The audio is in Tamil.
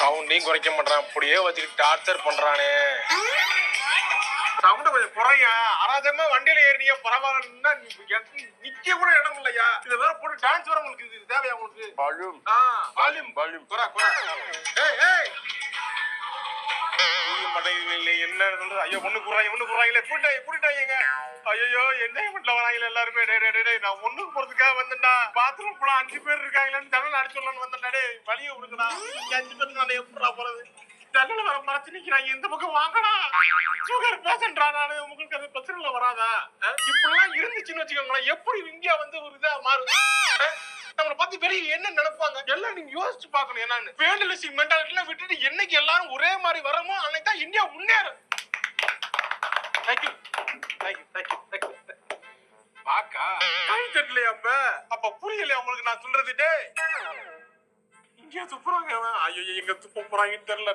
சவுண்டையும் குறைக்க மாட்டான் அப்படியே வச்சுக்கிட்டு டார்ச்சர் பண்றானே. சவுண்ட கொஞ்சம் குறையா. அராஜகமா வண்டியில ஏறினியா பரவாயில்லன்னா நிக்க கூட இடம் இல்லையா? இத வேற போட்டு டான்ஸ் வர உங்களுக்கு தேவையா உங்களுக்கு? வால்யூம் ஆ. வால்யூம் வால்யூம் குறை குறை. மாட்டேங்குது என்ன சொல்றது? ஐயோ ஒண்ணு குறாங்க ஒண்ணு குறாங்களே கூட்டாங்க கூட்டாங்க ஐயோ என்ன வீட்டுல வராங்களே எல்லாருமே டே டே டே நான் ஒண்ணுக்கு போறதுக்காக வந்தேன்டா. பாத்ரூம் போல அஞ்சு பேர் இருக்காங்களேன்னு ஜன்னல் அடிச்சுடலான்னு வந்தேன்டா டே வழியை விடுங்கடா. இங்க அஞ்சு பேருக்கு நான் எப்படா போறது? ஜன்னல வர மறைச்சு நிக்கிறாங்க இந்த பக்கம் வாங்கடா? சுகர் பேசன்றா நானு? உங்களுக்கு அது பிரச்சனை வராதா? இப்படி இப்படிலாம் இருந்துச்சுன்னு வச்சுக்கோங்களேன். எப்படி இந்தியா வந்து ஒரு இதா மாறும் அஹ்? நம்மளை பெரிய என்ன நினைப்பாங்க? எல்லாம் நீங்க யோசிச்சு பார்க்கணும் என்னன்னு. வேண்டலிஸ்டிக் மென்டாலிட்டிலாம் விட்டுட்டு என்னைக்கு எல்லாரும் ஒரே மாதிரி வரமோ அன்னைக்கு தான் இந்தியா முன்னேறும். Thank you thank you thank you thank you பாக்கா கை தட்டலையா அப்ப? அப்ப புரியலையா உங்களுக்கு நான் சொல்றது? டேய் இங்கே துப்புறாங்க அவன் ஐயோ எங்க துப்ப போறாங்கன்னு தெரியல.